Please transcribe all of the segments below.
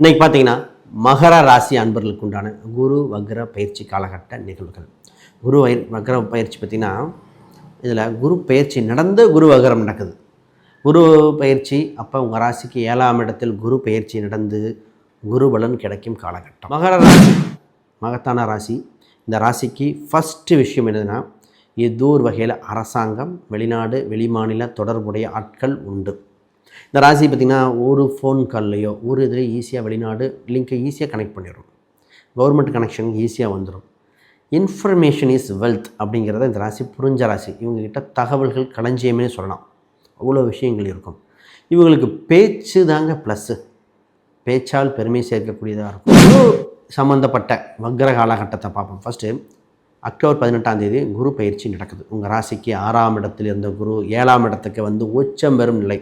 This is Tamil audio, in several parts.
இன்னைக்கு பார்த்தீங்கன்னா மகர ராசி அன்பர்களுக்கு உண்டான குரு வக்ர பயிற்சி காலகட்ட நிகழ்வுகள். குரு வயிர் வக்ர பயிற்சி பார்த்திங்கன்னா இதில் குரு பயிற்சி நடந்து குரு வக்ரம் நடக்குது. குரு பயிற்சி அப்போ உங்கள் ராசிக்கு ஏழாம் இடத்தில் குரு பயிற்சி நடந்து குரு பலன் கிடைக்கும் காலகட்டம். மகர ராசி மகத்தான ராசி. இந்த ராசிக்கு ஃபஸ்ட்டு விஷயம் என்னதுன்னா ஏதோ ஒரு வகையில் அரசாங்கம் வெளிநாடு வெளிமாநில தொடர்புடைய ஆட்கள் உண்டு. இந்த ராசி பார்த்திங்கன்னா ஒரு ஃபோன் கால்லையோ ஒரு இதில் ஈஸியாக வெளிநாடு லிங்கை ஈஸியாக கனெக்ட் பண்ணிடும் கவர்மெண்ட் கனெக்ஷன் ஈஸியாக வந்துடும் இன்ஃபர்மேஷன் இஸ் வெல்த் அப்படிங்கிறத இந்த ராசி புரிஞ்ச ராசி. இவங்ககிட்ட தகவல்கள் களஞ்சியமே சொல்லலாம். அவ்வளோ விஷயங்கள் இருக்கும். இவங்களுக்கு பேச்சு தாங்க ப்ளஸ்ஸு பேச்சால் பெருமை சேர்க்கக்கூடியதாக இருக்கும். குரு சம்மந்தப்பட்ட வக்ர காலகட்டத்தை பார்ப்போம். ஃபஸ்ட்டு அக்டோபர் பதினெட்டாம் தேதி குரு பயிற்சி நடக்குது. உங்கள் ராசிக்கு ஆறாம் இடத்தில் இருந்த குரு ஏழாம் இடத்துக்கு வந்து உச்சம் பெறும் நிலை.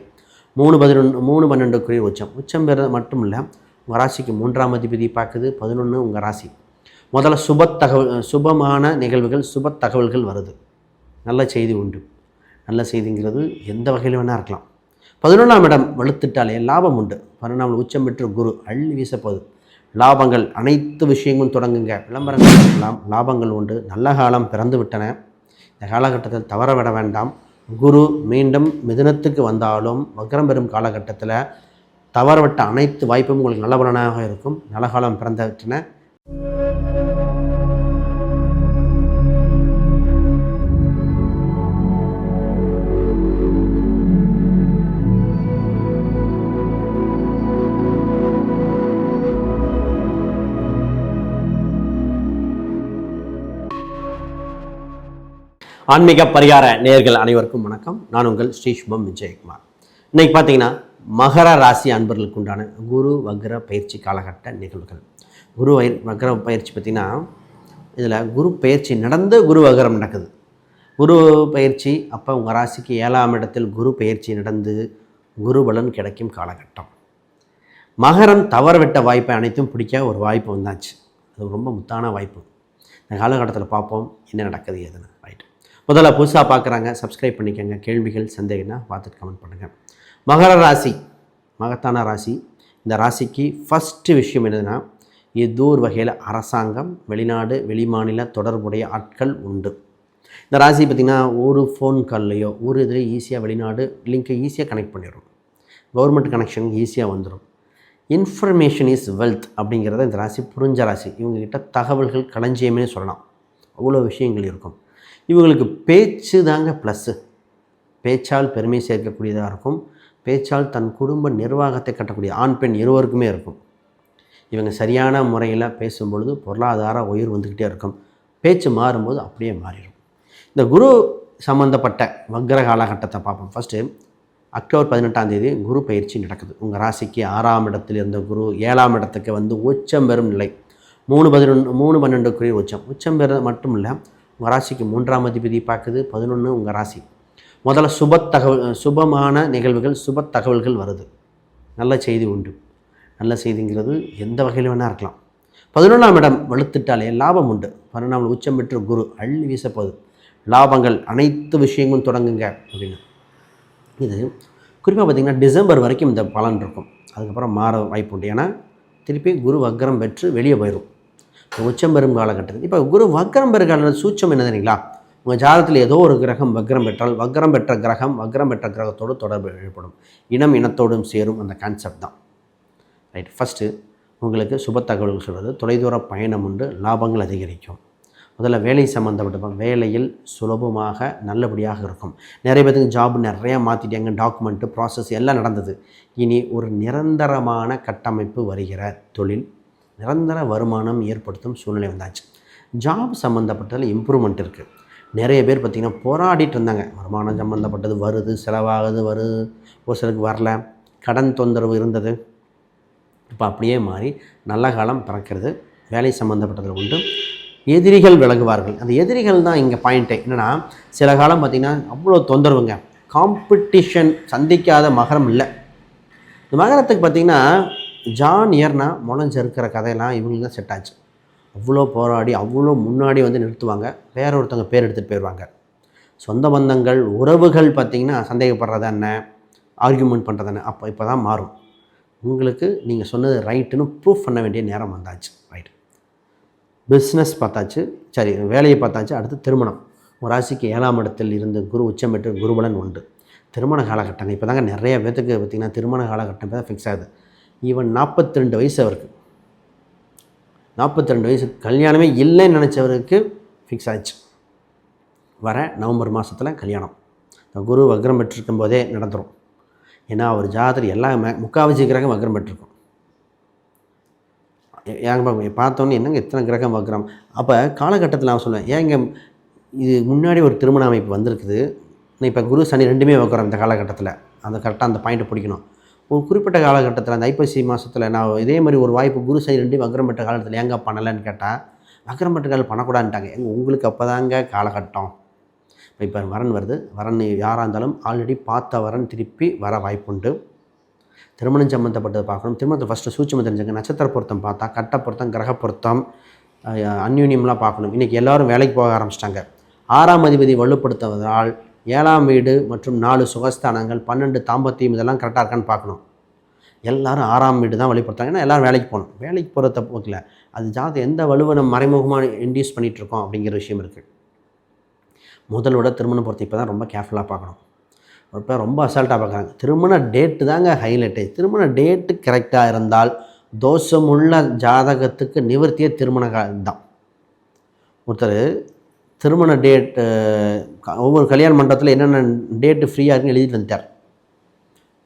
மூணு பதினொன்று மூணு பன்னெண்டுக்குரிய உச்சம். உச்சம் பெற மட்டும் இல்லை உங்கள் ராசிக்கு மூன்றாம் அதிபதி பார்க்குது பதினொன்று உங்கள் ராசி. முதல்ல சுப தகவல் சுபமான நிகழ்வுகள் சுப தகவல்கள் வருது. நல்ல செய்தி உண்டு. நல்ல செய்திங்கிறது எந்த வகையில் வேணால் இருக்கலாம். பதினொன்றாம் இடம் வலுத்துட்டாலே லாபம் உண்டு. பதினொன்றாம் உச்சம் பெற்ற குரு அள்ளி வீசப்போகுது. லாபங்கள் அனைத்து விஷயங்களும் தொடங்குங்க. விளம்பரங்கள் லாபங்கள் உண்டு. நல்ல காலம் பிறந்து விட்டன இந்த காலகட்டத்தில் தவற விட வேண்டாம். குரு மீண்டும் மிதுனத்துக்கு வந்தாலும் வக்ரம் பெறும் காலகட்டத்தில் தவறவிட்ட அனைத்து வாய்ப்பும் உங்களுக்கு நல்ல பலனாக இருக்கும். நல்ல காலம் ஆன்மீக பரிகார நேயர்கள் அனைவருக்கும் வணக்கம். நான் உங்கள் ஸ்ரீ சுபம் விஜயகுமார். இன்னைக்கு பார்த்தீங்கன்னா மகர ராசி அன்பர்களுக்கு உண்டான குரு வக்ர பயிற்சி காலகட்ட நிகழ்வுகள். குரு வயிர் வக்ர பயிற்சி பார்த்திங்கன்னா இதில் குரு பயிற்சி நடந்து குரு வக்ரம் நடக்குது. குரு பயிற்சி அப்போ உங்கள் ராசிக்கு ஏழாம் இடத்தில் குரு பயிற்சி நடந்து குரு பலன் கிடைக்கும் காலகட்டம். மகரம் தவறவிட்ட வாய்ப்பை அனைத்தும் பிடிக்க ஒரு வாய்ப்பு வந்தாச்சு. அது ரொம்ப முத்தான வாய்ப்பு. இந்த காலகட்டத்தில் பார்ப்போம் என்ன நடக்குது எதுன்னு முதல்ல புதுசாக பார்க்குறாங்க சப்ஸ்கிரைப் பண்ணிக்கோங்க. கேள்விகள் சந்தேகம்னா பார்த்துட்டு கமெண்ட் பண்ணுங்கள் மகர ராசி. மகத்தான ராசி. இந்த ராசிக்கு ஃபஸ்ட்டு விஷயம் என்னதுன்னா ஏதோ ஒரு வகையில் அரசாங்கம் வெளிநாடு வெளிமாநில தொடர்புடைய ஆட்கள் உண்டு. இந்த ராசி பார்த்திங்கன்னா ஒரு ஃபோன் கால்லையோ ஒரு இதில் ஈஸியாக வெளிநாடு லிங்கை ஈஸியாக கனெக்ட் பண்ணிடும் கவர்மெண்ட் கனெக்ஷன் ஈஸியாக வந்துடும் இன்ஃபர்மேஷன் இஸ் வெல்த் அப்படிங்கிறத இந்த ராசி புரிஞ்ச ராசி. இவங்ககிட்ட தகவல்கள் களஞ்சியமே சொல்லலாம். அவ்வளோ விஷயங்கள் இருக்கும். இவங்களுக்கு பேச்சு தாங்க ப்ளஸ்ஸு பேச்சால் பெருமை சேர்க்கக்கூடியதாக இருக்கும். பேச்சால் தன் குடும்ப நிர்வாகத்தை கட்டக்கூடிய ஆண் பெண் இருவருக்குமே இருக்கும். இவங்க சரியான முறையில் பேசும்பொழுது பொருளாதார உயர் வந்துக்கிட்டே இருக்கும். பேச்சு மாறும்போது அப்படியே மாறிடும். இந்த குரு சம்மந்தப்பட்ட வக்ர காலகட்டத்தை பார்ப்போம். ஃபஸ்ட்டு அக்டோபர் பதினெட்டாம் தேதி குரு பயிற்சி நடக்குது. உங்கள் ராசிக்கு ஆறாம் இடத்தில் இருந்த குரு ஏழாம் இடத்துக்கு வந்து உச்சம் பெறும் நிலை. மூணு பதினொன்று மூணு பன்னெண்டுக்குரிய உச்சம். உச்சம் பெற மட்டும் இல்லை உங்கள் ராசிக்கு மூன்றாம் அதிபதி பார்க்குது பதினொன்று உங்கள் ராசி. முதல்ல சுப தகவல் சுபமான நிகழ்வுகள் சுப தகவல்கள் வருது. நல்ல செய்தி உண்டு. நல்ல செய்திங்கிறது எந்த வகையில் வேணால் இருக்கலாம். பதினொன்றாம் இடம் வலுத்துட்டாலே லாபம் உண்டு. பதினொன்றாம் உச்சம் பெற்ற குரு அள்ளி வீசப்போகுது. லாபங்கள் அனைத்து விஷயங்களும் தொடங்குங்க அப்படின்னு. இது குறிப்பாக பார்த்திங்கன்னா டிசம்பர் வரைக்கும் இந்த பலன் இருக்கும். அதுக்கப்புறம் மாற வாய்ப்பு உண்டு. ஏன்னா திருப்பி குரு வக்ரம் பெற்று வெளியே போயிடும் உச்சம் பெறும் காலகட்டத்தில். இப்போ குரு வக்ரம் பெறும் சூச்சம் என்ன தெரியுங்களா? உங்கள் ஜாதகத்தில் ஏதோ ஒரு கிரகம் வக்ரம் பெற்றால் வக்ரம் பெற்ற கிரகம் வக்ரம் பெற்ற கிரகத்தோடு தொடர்பு ஏற்படும். இனம் இனத்தோடும் சேரும் அந்த கான்செப்ட் தான். ரைட் ஃபஸ்ட்டு உங்களுக்கு சுப தகவல்கள் சொல்கிறது தொலைதூர பயணம் உண்டு லாபங்கள் அதிகரிக்கும். முதல்ல வேலை சம்மந்தப்பட்ட வேலையில் சுலபமாக நல்லபடியாக இருக்கும். நிறைய பேருக்கு ஜாப் நிறையா மாற்றிட்டாங்க டாக்குமெண்ட்டு ப்ராசஸ் எல்லாம் நடந்தது. இனி ஒரு நிரந்தரமான கட்டமைப்பு வருகிற தொழில் நிரந்தர வருமானம் ஏற்படுத்தும் சூழ்நிலை வந்தாச்சு. ஜாப் சம்மந்தப்பட்டதில் இம்ப்ரூவ்மெண்ட் இருக்குது நிறைய பேர் பார்த்திங்கன்னா போராடிட்டு இருந்தாங்க. வருமானம் சம்மந்தப்பட்டது வருது செலவாகுது வருது. ஒரு சிலருக்கு வரல. கடன் தொந்தரவு இருந்தது. இப்போ அப்படியே மாறி நல்ல காலம் பிறக்கிறது. வேலை சம்மந்தப்பட்டதில் உண்டு. எதிரிகள் விலகுவார்கள். அந்த எதிரிகள் தான் இங்கே பாயிண்ட்டு என்னென்னா சில காலம் பார்த்திங்கன்னா அவ்வளோ தொந்தரவுங்க. காம்படிஷன் சந்திக்காத மகரம் இல்லை. இந்த மகரத்துக்கு பார்த்திங்கன்னா ஜான் இயர்னா முளைஞ்சிருக்கிற கதையெல்லாம் இவங்களுக்கு தான் செட் ஆச்சு. அவ்வளோ போராடி அவ்வளோ முன்னாடி வந்து நிறுத்துவாங்க. வேற ஒருத்தவங்க பேர் எடுத்துகிட்டு போயிடுவாங்க. சொந்த பந்தங்கள் உறவுகள் பார்த்திங்கன்னா சந்தேகப்படுறது என்ன? ஆர்கியூமெண்ட் பண்ணுறது என்ன? அப்போ இப்போ தான் மாறும். உங்களுக்கு நீங்கள் சொன்னது ரைட்டுன்னு ப்ரூஃப் பண்ண வேண்டிய நேரம் வந்தாச்சு. ரைட் பிஸ்னஸ் பார்த்தாச்சு. சரி வேலையை பார்த்தாச்சு. அடுத்து திருமணம். ஒரு ராசிக்கு ஏழாம் இடத்தில் இருந்து குரு உச்சம் பெற்று குருபலன் உண்டு. திருமண காலகட்டங்கள் இப்போ தாங்க நிறைய பேத்துக்கு பார்த்திங்கன்னா திருமண காலகட்டம் தான் ஃபிக்ஸ் ஆகுது. ஈவன் நாற்பத்தி ரெண்டு வயசு அவருக்கு. நாற்பத்தி ரெண்டு வயசு கல்யாணமே இல்லைன்னு நினச்சவருக்கு ஃபிக்ஸ் ஆயிடுச்சு. வர நவம்பர் மாதத்தில் கல்யாணம். குரு வக்ரம் பெற்றிருக்கும் போதே நடந்துடும் ஏன்னா அவர் ஜாதகத்தில் எல்லாமே மே கிரகம் வக்ரம் பெற்றிருக்கும். ஏங்க பார்த்தோன்னே என்னங்க இத்தனை கிரகம் வக்ரம்? அப்போ காலகட்டத்தில் நான் சொல்லுவேன் ஏங்க இது முன்னாடி ஒரு திருமண அமைப்பு வந்திருக்குது. இப்போ குரு சனி ரெண்டுமே வைக்கிறோம் இந்த காலகட்டத்தில். அந்த கரெக்டாக அந்த பாயிண்ட்டை பிடிக்கணும். ஒரு குறிப்பிட்ட காலகட்டத்தில் அந்த ஐப்பசி மாதத்தில் நான் இதே மாதிரி ஒரு வாய்ப்பு குரு சனி ரெண்டு வக்ரம் பெற்ற காலத்தில் ஏங்க பண்ணலைன்னு கேட்டால் வக்ரம் பெற்ற காலம் பண்ணக்கூடாதுட்டாங்க எங்க உங்களுக்கு அப்போ தாங்க காலகட்டம். இப்போ வரன் வருது. வரன் யாராக இருந்தாலும் ஆல்ரெடி பார்த்த வரன் திருப்பி வர வாய்ப்புண்டு. திருமணம் சம்மந்தப்பட்டதை பார்க்கணும். திருமணத்தை ஃபஸ்ட்டு சூட்சமாக தெரிஞ்சுங்க. நட்சத்திர பொருத்தம் பார்த்தா கட்ட பொருத்தம் கிரக பொருத்தம் அந்யூன்யம்லாம் பார்க்கணும். இன்றைக்கி எல்லாரும் வேலைக்கு போக ஆரம்பிச்சிட்டாங்க. ஆறாம் அதிபதி வலுப்படுத்துவதால் ஏழாம் வீடு மற்றும் நாலு சுகஸ்தானங்கள் பன்னெண்டு தாம்பத்தியம் இதெல்லாம் கரெக்டாக இருக்கான்னு பார்க்கணும். எல்லாரும் ஆறாம் வீடு தான் வழிபடுத்தாங்க ஏன்னா எல்லோரும் வேலைக்கு போகணும். வேலைக்கு போகிறத போக்கில். அது ஜாதகம் எந்த வலுவை நம்ம மறைமுகமாக இன்டியூஸ் பண்ணிகிட்ருக்கோம் அப்படிங்கிற விஷயம் இருக்குது முதலோட திருமண பொறுத்து இப்போ தான் ரொம்ப கேர்ஃபுல்லாக பார்க்கணும். இப்போ ரொம்ப அசால்ட்டாக பார்க்குறாங்க. திருமண டேட்டு தாங்க ஹைலைட்டு திருமண டேட்டு கரெக்டாக இருந்தால் தோஷமுள்ள ஜாதகத்துக்கு நிவர்த்தியே திருமண தான். ஒருத்தர் திருமண டேட் ஒவ்வொரு கல்யாண மண்டபத்தில் என்னென்ன டேட்டு ஃப்ரீயாக இருக்குன்னு எழுதிட்டு வந்துட்டார்.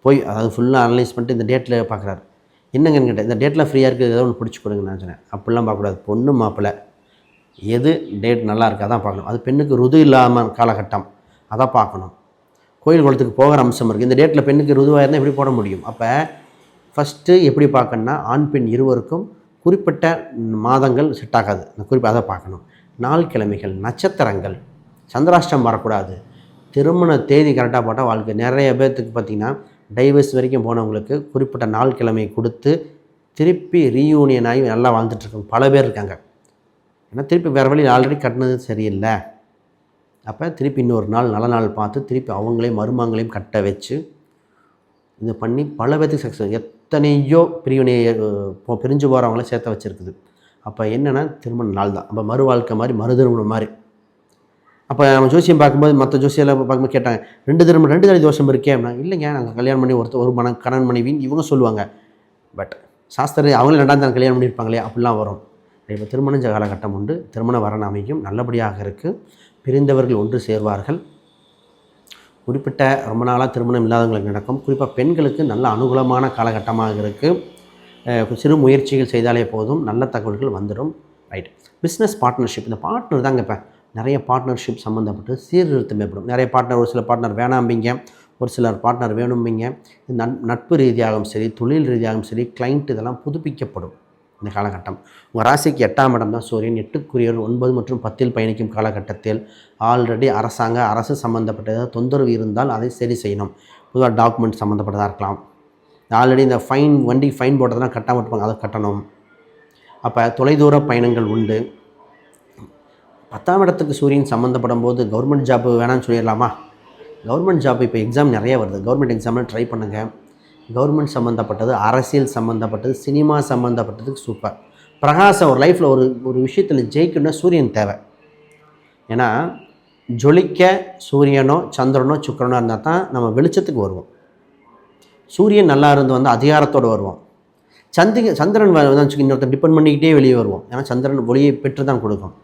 போய் அதாவது ஃபுல்லாக அனலைஸ் பண்ணிட்டு இந்த டேட்டில் பார்க்குறாரு என்னங்கன்னு கேட்டேன் இந்த டேட்டில் ஃப்ரீயாக இருக்குது ஏதோ ஒன்று பிடிச்சி கொடுங்க நான் சொன்னேன். அப்படிலாம் பார்க்கக்கூடாது. பொண்ணு மாப்பிள்ளை எது டேட் நல்லா இருக்கா தான் பார்க்கணும். அது பெண்ணுக்கு ருது இல்லாமல் காலகட்டம். அதான் பார்க்கணும். கோயில் குளத்துக்கு போகிற அம்சம் இருக்குது இந்த டேட்டில் பெண்ணுக்கு ருதுவாக இருந்தால் எப்படி போட முடியும்? அப்போ ஃபஸ்ட்டு எப்படி பார்க்கணுன்னா ஆண் பெண் இருவருக்கும் குறிப்பிட்ட மாதங்கள் செட் ஆகாது. இந்த குறிப்பாக அதை பார்க்கணும். நாள் கிழமைகள் நட்சத்திரங்கள் சந்திராஷ்டம் வரக்கூடாது. திருமண தேதி கரெக்டாக போட்டால் வாழ்க்கை. நிறைய பேர்த்துக்கு பார்த்திங்கன்னா டைவர்ஸ் வரைக்கும் போனவங்களுக்கு குறிப்பிட்ட நாள் கிழமை கொடுத்து திருப்பி ரீயூனியன் ஆகி நல்லா வாழ்ந்துட்டுருக்காங்க பல பேர் இருக்காங்க. ஏன்னா திருப்பி வேறு வழியில் ஆல்ரெடி கட்டினது சரியில்லை. அப்போ திருப்பி இன்னொரு நாள் நல்ல நாள் பார்த்து திருப்பி அவங்களையும் மருமங்களையும் கட்ட வச்சு இது பண்ணி பல பேர்த்துக்கு சக்ஸஸ் எத்தனையோ பிரிவினை பிரிஞ்சு போகிறவங்கள சேர்த்த வச்சுருக்குது. அப்போ என்னென்னா திருமண நாள் தான் அப்போ மறு வாழ்க்கை மாதிரி மறு திருமணம் மாதிரி. அப்போ நம்ம ஜோசியம் பார்க்கும்போது மற்ற ஜோசியெல்லாம் பார்க்கும்போது கேட்டாங்க ரெண்டு திருமணம் ரெண்டு தடவை தோஷம் இருக்கே அப்படின்னா இல்லைங்க நாங்கள் கல்யாணம் பண்ணி ஒருத்தர் ஒரு மன கணவன் மனைவின்னு இவங்க சொல்லுவாங்க. பட் சாஸ்திர அவங்களும் ரெண்டாம் தான் கல்யாணம் பண்ணியிருப்பாங்களே அப்படிலாம் வரும். இப்போ திருமணஞ்ச காலகட்டம் உண்டு. திருமண வரன் அமையும். நல்லபடியாக இருக்குது பிரிந்தவர்கள் ஒன்று சேர்வார்கள். குறிப்பிட்ட ரொம்ப நாளாக திருமணம் இல்லாதவங்களுக்கு நடக்கும். குறிப்பாக பெண்களுக்கு நல்ல அனுகூலமான காலகட்டமாக இருக்குது சிறு முயற்சிகள் செய்தாலே போதும் நல்ல தகவல்கள் வந்துடும். ரைட் பிஸ்னஸ் பார்ட்னர்ஷிப் இந்த பார்ட்னர் தாங்க இப்போ. நிறைய பார்ட்னர்ஷிப் சம்மந்தப்பட்டு சீர்திருத்தம் ஏற்படும். நிறைய பார்ட்னர் ஒரு சில பார்ட்னர் வேணாம்பிங்க ஒரு சிலர் பார்ட்னர் வேணும்பிங்க. நட் நட்பு ரீதியாகவும் சரி தொழில் ரீதியாகவும் சரி கிளைண்ட் இதெல்லாம் புதுப்பிக்கப்படும் இந்த காலகட்டம். உங்கள் ராசிக்கு எட்டாம் இடம் தான் சூரியன். எட்டுக்குரியவர் ஒன்பது மற்றும் பத்தில் பயணிக்கும் காலகட்டத்தில் ஆல்ரெடி அரசாங்க அரசு சம்மந்தப்பட்ட ஏதாவது தொந்தரவு இருந்தால் அதை சரி செய்யணும். பொதுவாக டாக்குமெண்ட் சம்மந்தப்பட்டதாக இருக்கலாம். ஆல்ரெடி இந்த ஃபைன் வண்டி ஃபைன் போட்டதெல்லாம் கட்டாமல் இருப்பாங்க அதை கட்டணும். அப்போ தொலைதூர பயணங்கள் உண்டு. பத்தாம் இடத்துக்கு சூரியன் சம்மந்தப்படும் போது கவர்மெண்ட் ஜாப் வேணாம்னு சொல்லிடலாமா? கவர்மெண்ட் ஜாப் இப்போ எக்ஸாம் நிறைய வருது. கவர்மெண்ட் எக்ஸாமில் ட்ரை பண்ணுங்கள் கவர்மெண்ட் சம்மந்தப்பட்டது அரசியல் சம்மந்தப்பட்டது சினிமா சம்மந்தப்பட்டதுக்கு சூப்பர் பிரகாசம் ஒரு லைஃப்பில் ஒரு ஒரு விஷயத்தில் ஜெயிக்கணும்னா சூரியன் தேவை. ஏன்னா ஜொலிக்க சூரியனோ சந்திரனோ சுக்கிரனோ இருந்தால் தான் நம்ம வெளிச்சத்துக்கு வருவோம். சூரியன் நல்லா இருந்து வந்து அதிகாரத்தோடு வருவோம் சந்திக சந்திரன் வந்து இன்னொருத்தன் இன்னொருத்தர் டிபெண்ட் பண்ணிக்கிட்டே வெளியே வருவோம் ஏன்னா சந்திரன் ஒளியை பெற்று தான் கொடுக்கும்.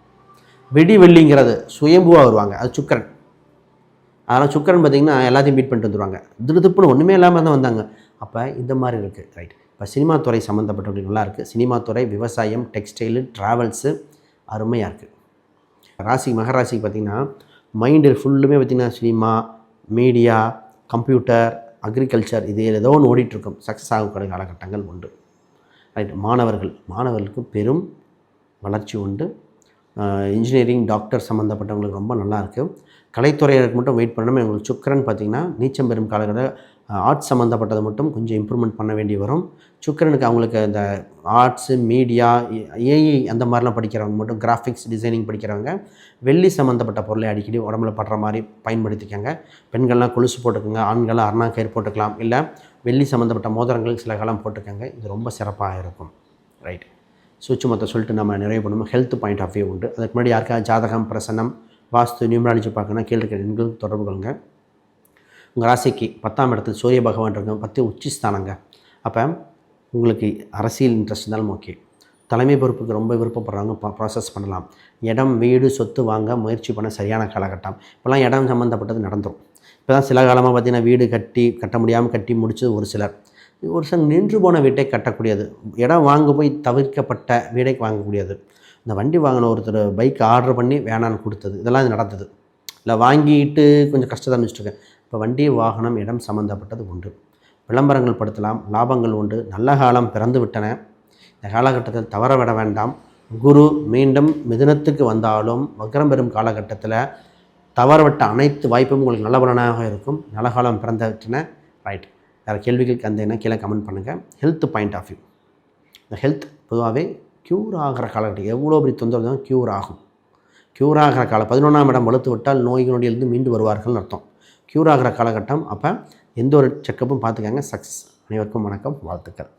வெடி வெள்ளிங்கிறது சுயம்புவாக வருவாங்க. அது சுக்கரன். அதனால் சுக்கரன் பார்த்திங்கன்னா எல்லாத்தையும் மீட் பண்ணிட்டு வந்துருவாங்க. திருதுப்புன்னு ஒன்றுமே இல்லாமல் தான் வந்தாங்க. அப்போ இந்த மாதிரி இருக்குது ரைட் இப்போ சினிமா துறை சம்மந்தப்பட்டவங்களுக்கு நல்லா இருக்குது சினிமா துறை விவசாயம் டெக்ஸ்டைலு ட்ராவல்ஸு அருமையாக இருக்குது ராசி மகராசிக்கு பார்த்திங்கன்னா மைண்டு ஃபுல்லுமே பார்த்திங்கன்னா சினிமா மீடியா கம்ப்யூட்டர் அக்ரிகல்ச்சர் இது ஏதோ ஒன்று ஓடிட்டுருக்கும். சக்ஸஸ் ஆகக்கூடிய காலகட்டங்கள் உண்டு. ரைட் மாணவர்கள் மாணவர்களுக்கு பெரும் வளர்ச்சி உண்டு. இன்ஜினியரிங் டாக்டர் சம்மந்தப்பட்டவங்களுக்கு ரொம்ப நல்லாயிருக்கு கலைத்துறையினருக்கு மட்டும் வெயிட் பண்ணணும் உங்களுக்கு சுக்கரன் பார்த்திங்கன்னா நீச்சம் பெறும் காலகட்ட ஆர்ட்ஸ் சம்மந்தப்பட்டதை மட்டும் கொஞ்சம் இம்ப்ரூவ்மெண்ட் பண்ண வேண்டி வரும். சுக்கரனுக்கு அவங்களுக்கு இந்த ஆர்ட்ஸு மீடியா ஏஐ அந்த மாதிரிலாம் படிக்கிறவங்க மட்டும் கிராஃபிக்ஸ் டிசைனிங் படிக்கிறவங்க வெள்ளி சம்மந்தப்பட்ட பொருளை அடிக்கடி உடம்புல படுற மாதிரி பயன்படுத்திக்கோங்க. பெண்கள்லாம் கொலுசு போட்டுக்கோங்க ஆண்கள்லாம் அருணாக்கயிறு போட்டுக்கலாம் இல்லை வெள்ளி சம்மந்தப்பட்ட மோதிரங்கள் சில காலம் போட்டுக்கோங்க. இது ரொம்ப சிறப்பாக இருக்கும். ரைட் சுவிட்ச் மொத்தம் சொல்லிட்டு நம்ம நிறைவு பண்ணுவோம். ஹெல்த் பாயிண்ட் ஆஃப் வியூ உண்டு. அதுக்கு முன்னாடி யாருக்காவது ஜாதகம் பிரசனம் வாஸ்து நியூமராலஜி பார்க்கணும் கீழே இருக்கிற எண்கள் தொடர்பு கொள்ளுங்க. உங்கள் ராசிக்கு பத்தாம் இடத்துல சூரிய பகவான் இருக்கும் பத்து உச்சி ஸ்தானங்க அப்போ உங்களுக்கு அரசியல் இன்ட்ரெஸ்ட் இருந்தாலும் ஓகே தலைமை பொறுப்புக்கு ரொம்ப விருப்பப்படுறவங்க ப்ராசஸ் பண்ணலாம். இடம் வீடு சொத்து வாங்க முயற்சி பண்ண சரியான காலகட்டம். இப்போலாம் இடம் சம்மந்தப்பட்டது நடந்துடும் இப்போ தான் சில காலமாக பார்த்தீங்கன்னா வீடு கட்டி கட்ட முடியாமல் கட்டி முடிச்சது ஒரு சிலர். ஒரு சிலர் நின்று போன வீட்டை கட்டக்கூடியது. இடம் வாங்க போய் தவிர்க்கப்பட்ட வீடை வாங்கக்கூடியது. இந்த வண்டி வாங்கின ஒருத்தர் பைக் ஆர்டர் பண்ணி வேணான்னு கொடுத்தது. இதெல்லாம் இது நடந்தது. இல்லை வாங்கிட்டு கொஞ்சம் கஷ்டத்தை அனுப்பிச்சிட்ருக்கேன் இப்போ வண்டி வாகனம் இடம் சம்மந்தப்பட்டது உண்டு விளம்பரங்கள் படுத்தலாம் லாபங்கள் உண்டு. நல்ல காலம் பிறந்து விட்டன. இந்த காலகட்டத்தில் தவற விட வேண்டாம். குரு மீண்டும் மிதுனத்துக்கு வந்தாலும் வக்ரம் பெறும் காலகட்டத்தில் தவறவிட்ட அனைத்து வாய்ப்பும் உங்களுக்கு நல்ல பலனாக இருக்கும். நல்ல காலம் பிறந்து விட்டன. ரைட் வேறு கேள்விகளுக்கு அந்த கீழே கமெண்ட் பண்ணுங்கள் ஹெல்த் பாயிண்ட் ஆஃப் வியூ இந்த ஹெல்த் பொதுவாகவே க்யூர் ஆகிற காலகட்டம். எவ்வளோ பெரிய தொந்தரவு தான் க்யூர் ஆகும். க்யூர் ஆகிற காலம் பதினொன்றாம் இடம் வலுத்து விட்டால் நோய் நொடியிலிருந்து மீண்டு வருவார்கள்னு அர்த்தம். க்யூர் ஆகிற காலகட்டம் அப்போ எந்த ஒரு செக்கப்பும் பார்த்துக்கங்க. சக்ஸஸ் அனைவருக்கும் வணக்கம். வாழ்த்துக்கள்.